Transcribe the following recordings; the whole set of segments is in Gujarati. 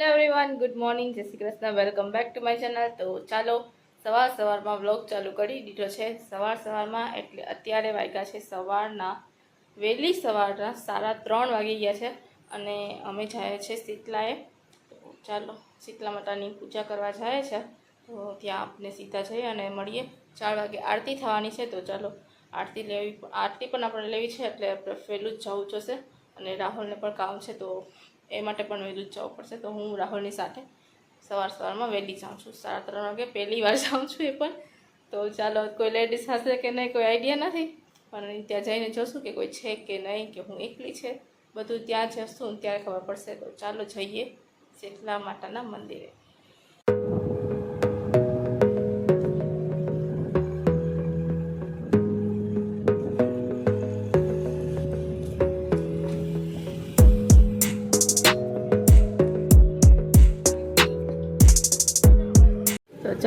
હેલો એવરીવન ગુડ મોર્નિંગ જય Shri Krishna welcome back to my channel તો ચાલો, સવાર સવારમાં વ્લોગ ચાલુ કરી દીધો છે. સવાર સવારમાં એટલે અત્યારે વાગ્યા છે સવારના, વહેલી સવારના સાડા ત્રણ વાગી ગયા છે અને અમે જાય છે શીતલાએ. તો ચાલો, શીતલા માતાની પૂજા કરવા જાય છે. તો ત્યાં આપણે સીધા જઈએ અને મળીએ. ચાર વાગે આરતી થવાની છે, તો ચાલો, આરતી લેવી, આરતી પણ આપણે લેવી છે એટલે આપણે વહેલું જ જવું જોશે. અને રાહુલને પણ કામ છે, તો એ માટે પણ વહેલું જ જવું પડશે. તો હું રાહુલની સાથે સવાર સવારમાં વહેલી જાઉં છું. સાડા ત્રણ વાગે પહેલી વાર જાઉં છું એ પણ. તો ચાલો, કોઈ લેડીઝ હશે કે નહીં, કોઈ આઈડિયા નથી? પણ ત્યાં જઈને જોશું કે કોઈ છે કે નહીં, કે હું એકલી છે. બધું ત્યાં જશું ત્યારે ખબર પડશે. તો ચાલો જઈએ શીતલા માતાના મંદિરે.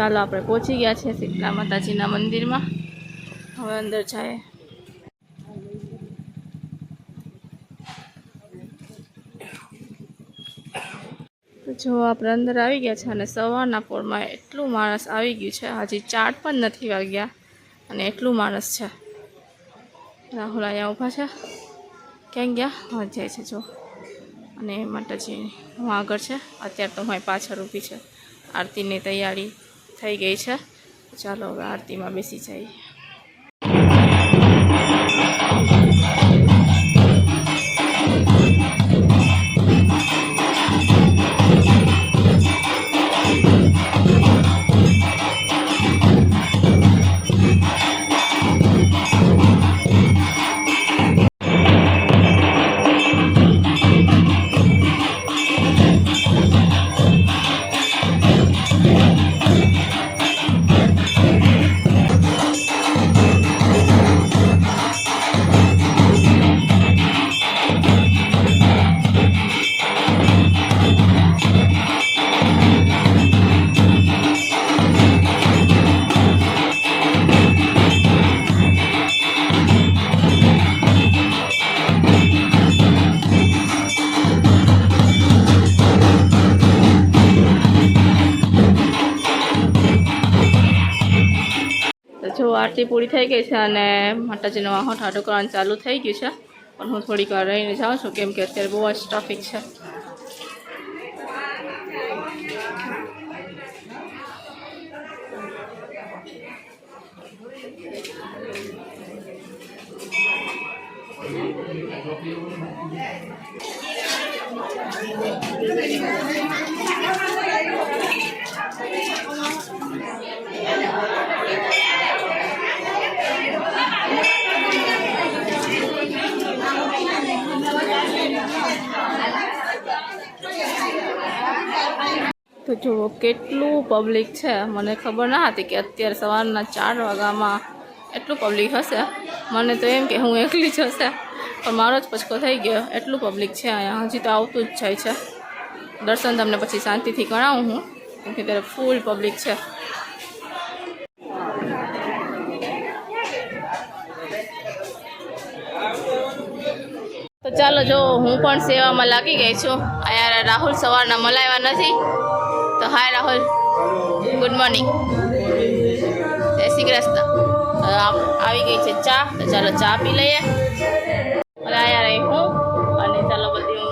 ચાલો આપણે પહોંચી ગયા છે શીતલા માતાજીના મંદિરમાં. હવે અંદર જાય. જો આપણે અંદર આવી ગયા છે અને સવારના પોરમાં એટલું માણસ આવી ગયું છે. હજી ચાટ પણ નથી વાગ્યા અને એટલું માણસ છે. રાહુલ અહીંયા ઊભા છે. ક્યાં ગયા? હા, જાય છે, જો. અને માતાજી, હું આગળ છે. અત્યારે તો હું પાછળ ઊભી છે. આરતીની તૈયારી થઈ ગઈ છે. ચાલો હવે આરતીમાં બેસી જઈએ. તો જો આરતી પૂરી થઈ ગઈ છે અને માતાજીનો વાહન ઠાડો કરવાનું ચાલુ થઈ ગયું છે. પણ હું થોડીક વાર રહીને જાઉં છું, કેમ કે અત્યારે બહુ જ ટ્રાફિક છે. તો જુઓ, કેટલું પબ્લિક છે. મને ખબર ના હતી કે અત્યારે સવારના ચાર વાગ્યામાં એટલું પબ્લિક હશે. મને તો એમ કે હું એકલી જ હશે. પણ મારો જ પચકો થઈ ગયો. એટલું પબ્લિક છે અહીંયા. હજી તો આવતું જ જાય છે. દર્શન તમને પછી શાંતિથી કરાવું હું. કેમ કે ત્યારે ફૂલ પબ્લિક છે. તો ચાલો જો, હું પણ સેવામાં લાગી ગઈ છું. અહીંયા રાહુલ સવારના મલાવ્યા નથી. તો હાય રાહુલ. ગુડ મોર્નિંગ જય શ્રી કૃષ્ણ. આવી ગઈ છે ચા. તો ચાલો ચા પી લઈએ. અને અહીંયા રહી હું? અને ચાલો બધી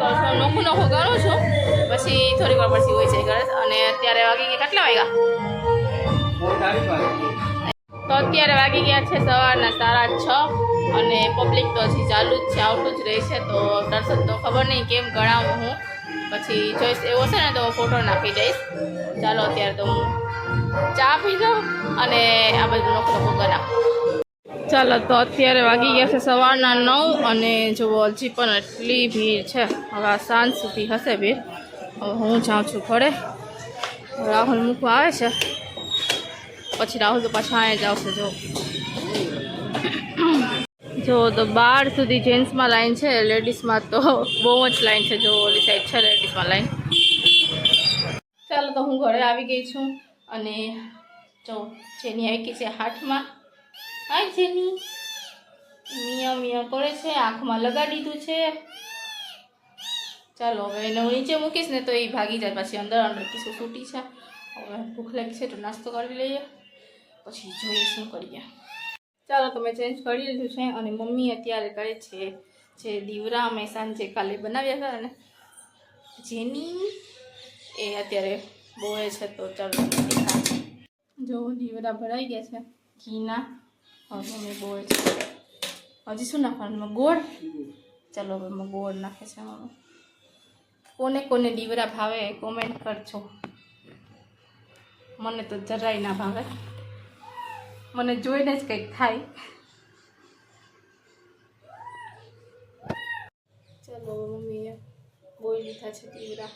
હું નોખું નોખું કરું છું. પછી થોડીક વાર પછી હોય છે ઘરે. અને અત્યારે વાગી ગયા કેટલા વાગ્યા? તો અત્યારે વાગી ગયા છે સવારના સાડા છ. અને પબ્લિક તો હજી ચાલુ જ છે, આવતું જ રહે છે. તો દર્શન તો ખબર નહીં કેમ ગણાવું હું. પછી જોઈશ. એવો છે ને તો ફોટો નાખી દઈશ. ચાલો, અત્યારે તો હું ચા પી જાઉં અને આ બધું નોખું. બનાવ ચાલો, તો અત્યારે વાગી ગયા છે સવારના નવ અને જુઓ, હજી પણ એટલી ભીડ છે. હવે આ સાંજ સુધી હશે ભીડ. હવે હું જાઉં છું ઘરે. રાહુલ મૂકવા આવે છે. પછી રાહુલ તો પાછા અહીંયા જ આવશે જો જો, તો બાર સુધી જેન્ટ્સમાં લાઈન છે લેડીઝમાં તો બહુ જ લાઈન છે, જો, ઓલી સાઈડ છે લેડીઝમાં લાઈન ચાલો, તો હું ઘરે આવી ગઈ છું અને જો, જેની આવી ગઈ છે હાથમાં. હાય, જેની. મિયા મિયા કરે છે, આંખમાં લગાડી દીધું છે. ચાલો, હવે એને હું નીચે મૂકીશ ને તો એ ભાગી જાય, પછી અંદર અંદર કિસ્સો છૂટી છે. હવે ભૂખ લાગી છે, તો નાસ્તો કરી લઈએ. પછી જોઈએ શું કરીએ. ચાલો તમે ચેન્જ કરી લીધું છે અને મમ્મી અત્યારે કરે છે જે દીવરા અમે સાંજે કાલે બનાવ્યા હતા ને જેની એ અત્યારે બોએ છે તો ચાલો જો દીવરા ભરાઈ ગયા છે ઘીના. હવે બોએ છે. હજી શું નાખવાનું? ગોળ? ચાલો હવે ગોળ નાખે છે મમ્મી કોને કોને દીવરા ભાવે કોમેન્ટ કરજો. મને તો જરાય ના ભાવે. મને જોઈને જ કંઈક થાય. ચાલો મમ્મીએ બોઈ લીધા છે તીવરા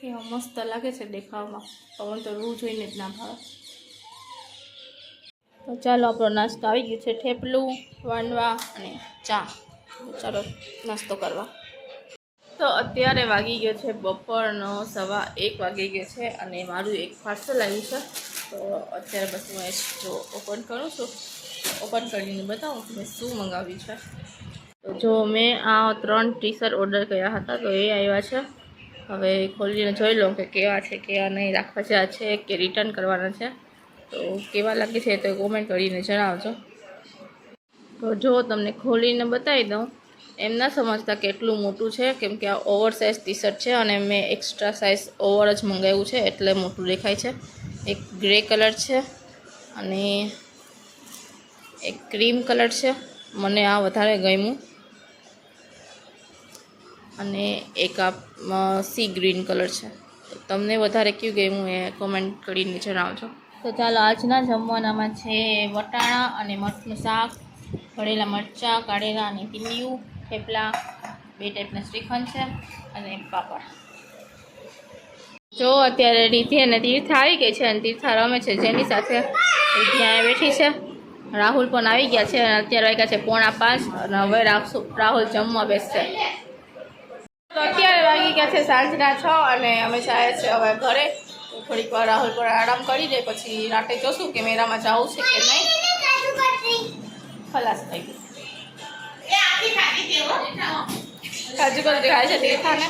એવા મસ્ત લાગે છે દેખાવામાં. પવન તો રૂ જોઈને જ ના ભાવે. તો ચાલો આપણો નાસ્તો આવી ગયો છે થેપલું વાંડવા અને ચા. ચાલો નાસ્તો કરવા. તો અત્યારે વાગી ગયો છે બપોરનો સવા એક વાગી ગયો છે અને મારું એક પાર્સલ આવ્યું છે. તો અત્યારે બસ હું એ જો ઓપન કરું છું. ઓપન કરીને બતાવું કે મેં શું મંગાવ્યું છે. તો જો મેં આ ત્રણ ટી શર્ટ ઓર્ડર કર્યા હતા તો એ આવ્યા છે. હવે ખોલીને જોઈ લઉં કે કેવા છે, કેવા નહીં. રાખવા જેવા છે કે રિટર્ન કરવાના છે. તો કેવા લાગે છે તો કોમેન્ટ કરીને જણાવજો. તો જો તમને ખોલીને બતાવી દઉં. એમ ના સમજતા કેટલું મોટું છે. કેમ કે આ ઓવર સાઇઝ ટી શર્ટ છે અને મેં એક્સ્ટ્રા સાઇઝ ઓવર જ મંગાવ્યું છે એટલે મોટું દેખાય છે. એક ગ્રે કલર છે અને એક ક્રીમ કલર છે. મને આ વધારે ગમ્યું. અને એક આ સી ગ્રીન કલર છે. તમને વધારે કયું ગમ્યું એ કોમેન્ટ કરીને જણાવજો. તો ચાલો, આજના જમવાનામાં છે વટાણા અને મઠનું શાક, ભરેલા મરચાં, કાઢેલા અને ટીંડિયું. થેપલા, બે ટાઈપના શ્રીખંડ છે અને પાપડ. જો અત્યારે રીધિ અને તીર્થા આવી ગઈ છે અને તીર્થા રમે છે જેની સાથે રીધિ અહીંયા બેઠી છે. રાહુલ પણ આવી ગયા છે અને અત્યારે વાગ્યા છે પોણા પાંચ અને હવે રાહુ- રાહુલ જમવા બેસશે. તો અત્યારે વાગી ગયા છે સાંજના છ અને અમે જાય છે હવે ઘરે. થોડીક વાર રાહુલ પર આરામ કરી દે પછી રાતે જોશું કે મેળામાં જવું છે કે નહીં. ખલાસ થઈ ગયું. કાજુ કતરી ખાય છે, દેખાને.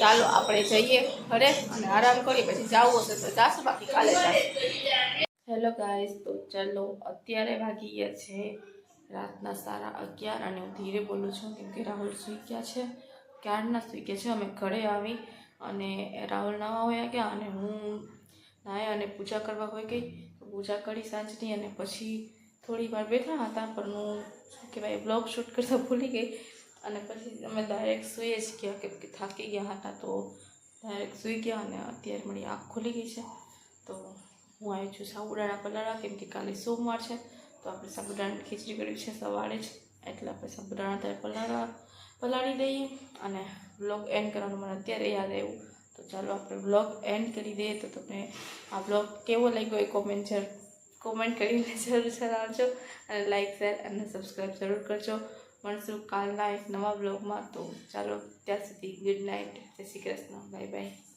ચાલો, આપણે જઈએ ઘરે અને આરામ કરીએ, પછી જવું હશે તો જાશું, બાકી કાલે હેલો ગાઈસ, તો ચાલો, અત્યારે વાગી ગયા છે રાતના સારા અગિયાર અને હું ધીરે બોલું છું, કેમ કે રાહુલ સૂઈ ગયા છે, ક્યારના સૂઈ ગયા છે, અમે ઘરે આવી અને રાહુલ નવા હોયા ગયા અને હું, નાયા અને પૂજા કરવા હોય ગઈ. પૂજા કરી સાંજની અને પછી થોડી વાર બેઠા હતા, પણ હું શું કહેવાય બ્લોગ શૂટ કરતા ભૂલી ગઈ. અને પછી અમે ડાયરેક્ટ સૂઈ જ ગયા, કેમ કે થાકી ગયા હતા તો ડાયરેક્ટ સૂઈ ગયા અને અત્યારે મારી આંખ ખુલી ગઈ છે. તો હું આવી છું સાબુદાણા પલાળા કેમ કે કાલે સોમવાર છે. તો આપણે સાબુદાણા ખીચડી કરી છે સવારે જ. એટલે આપણે સાબુદાણા ત્યારે પલાળા પલાળી દઈએ અને બ્લોગ એન્ડ કરવાનું મને અત્યારે યાદ આવ્યું. તો ચાલો આપણે બ્લોગ એન્ડ કરી દઈએ. તો તમને આ બ્લોગ કેવો લાગ્યો એ કોમેન્ટ જરૂર કોમેન્ટ કરીને જરૂર જણાવજો અને લાઈક શેર અને સબસ્ક્રાઈબ જરૂર કરજો. મળશું કાલના એક નવા બ્લોગમાં તો ચાલો, ત્યાં સુધી ગુડ નાઇટ જય શ્રી કૃષ્ણ. Bye bye